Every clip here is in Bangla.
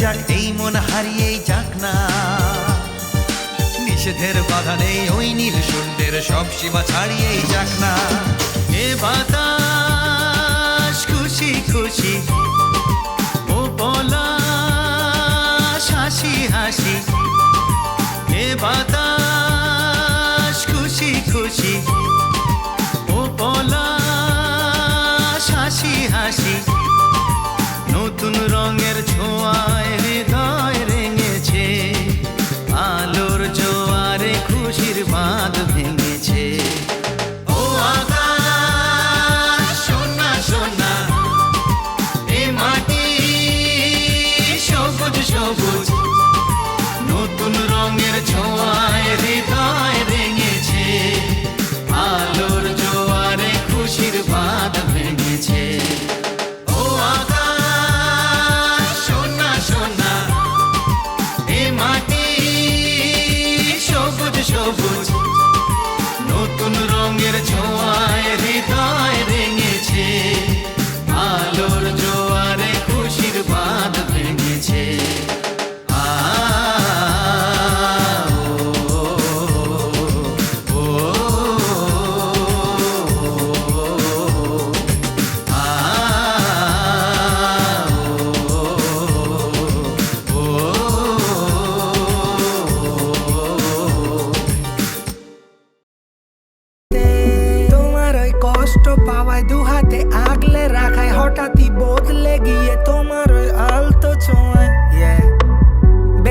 যাক, এই মন হারিয়েই যাক না। নিষেধের বাধা নেই, ওই নীল শূন্যের সব সীমা ছাড়িয়েই যাক না। এ বাতাস, খুশি খুশি, ও পলাশ হাসি হাসি। এ বাতাস, খুশি খুশি, ও পলাশ হাসি হাসি। নতুন রঙের ছোঁয়ায়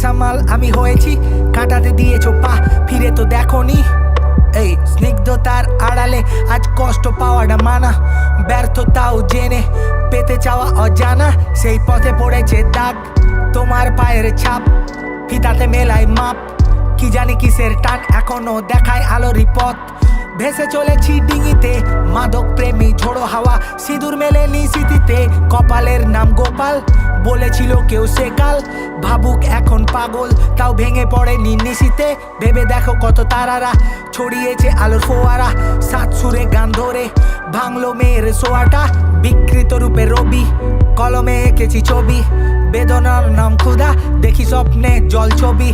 বেসামাল আমি হয়েছি, কাঁটাতে দিয়েছ পা, ফিরে তো দেখো নি এই স্নিগ্ধতার আড়ালে আজ কষ্ট পাওয়াটা মানা, ব্যর্থতাও জেনে পেতে চাওয়া অজানা, সেই পথে পড়েছে দাগ, তোমার পায়ের ছাপ, ফিতাতে মেলায় মাপ, কি জানি কিসের টান, এখনও দেখায় আলোরই পথ, ভেসে চলেছি ডিঙিতে ঝোড়ো হাওয়া, সিঁদুর মেলে স্মৃতিতে। কপালের নাম গোপাল, বলেছিল কেউ সেকাল ভাবুক এখন পাগল, তাও ভেঙে পড়ে নিশিতে। ভেবে দেখো কত তারারা, ছড়িয়েছে আলোর ফোয়ারা। সাত সুরে গান ধরে ভাঙলো মেয়ের সোয়াটা বিকৃত রূপে রবি, কলমে এঁকেছি ছবি। বেদনার নাম ক্ষুধা, দেখি স্বপ্নে জল ছবি।